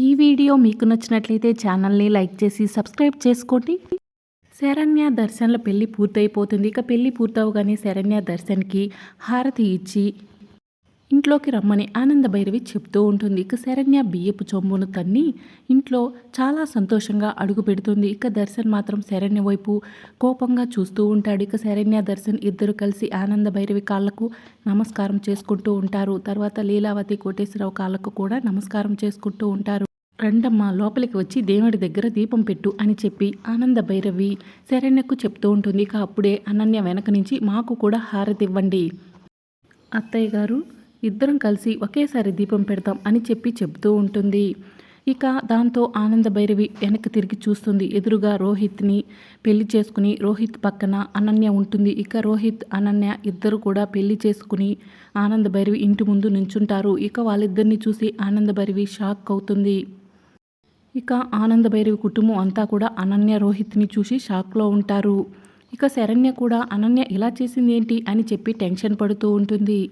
ఈ వీడియో మీకు నచ్చినట్లయితే ఛానల్ని లైక్ చేసి సబ్స్క్రైబ్ చేసుకోండి. శరణ్య దర్శన్ల పెళ్ళి పూర్తయిపోతుంది. ఇక పెళ్ళి పూర్తవగానే శరణ్య దర్శన్కి హారతి ఇచ్చి ఇంట్లోకి రమ్మని ఆనంద భైరవి చెప్తూ ఉంటుంది. ఇక శరణ్య బియ్యపు చొమ్మును తన్ని ఇంట్లో చాలా సంతోషంగా అడుగు పెడుతుంది. ఇక దర్శన్ మాత్రం శరణ్య వైపు కోపంగా చూస్తూ ఉంటాడు. ఇక శరణ్య దర్శన్ ఇద్దరు కలిసి ఆనంద భైరవి కాళ్ళకు నమస్కారం చేసుకుంటూ ఉంటారు. తర్వాత లీలావతి కోటేశ్వరరావు కాళ్ళకు కూడా నమస్కారం చేసుకుంటూ ఉంటారు. రండమ్మా లోపలికి వచ్చి దేవుడి దగ్గర దీపం పెట్టు అని చెప్పి ఆనంద భైరవి శరణ్యకు చెప్తూ ఉంటుంది. ఇక అప్పుడే అనన్య వెనక నుంచి మాకు కూడా హారతి ఇవ్వండి అత్తయ్య గారు ఇద్దరం కలిసి ఒకేసారి దీపం పెడతాం అని చెప్పి చెబుతూ ఉంటుంది. ఇక దాంతో ఆనంద భైరవి వెనక్కి తిరిగి చూస్తుంది. ఎదురుగా రోహిత్ని పెళ్ళి చేసుకుని రోహిత్ పక్కన అనన్య ఉంటుంది. ఇక రోహిత్ అనన్య ఇద్దరు కూడా పెళ్ళి చేసుకుని ఆనంద భైరవి ఇంటి ముందు నించుంటారు. ఇక వాళ్ళిద్దరిని చూసి ఆనంద భైరవి షాక్ అవుతుంది. ఇక ఆనంద భైరవి కుటుంబం అంతా కూడా అనన్య రోహిత్ని చూసి షాక్లో ఉంటారు. ఇక శరణ్య కూడా అనన్య ఇలా చేసింది ఏంటి అని చెప్పి టెన్షన్ పడుతూ ఉంటుంది.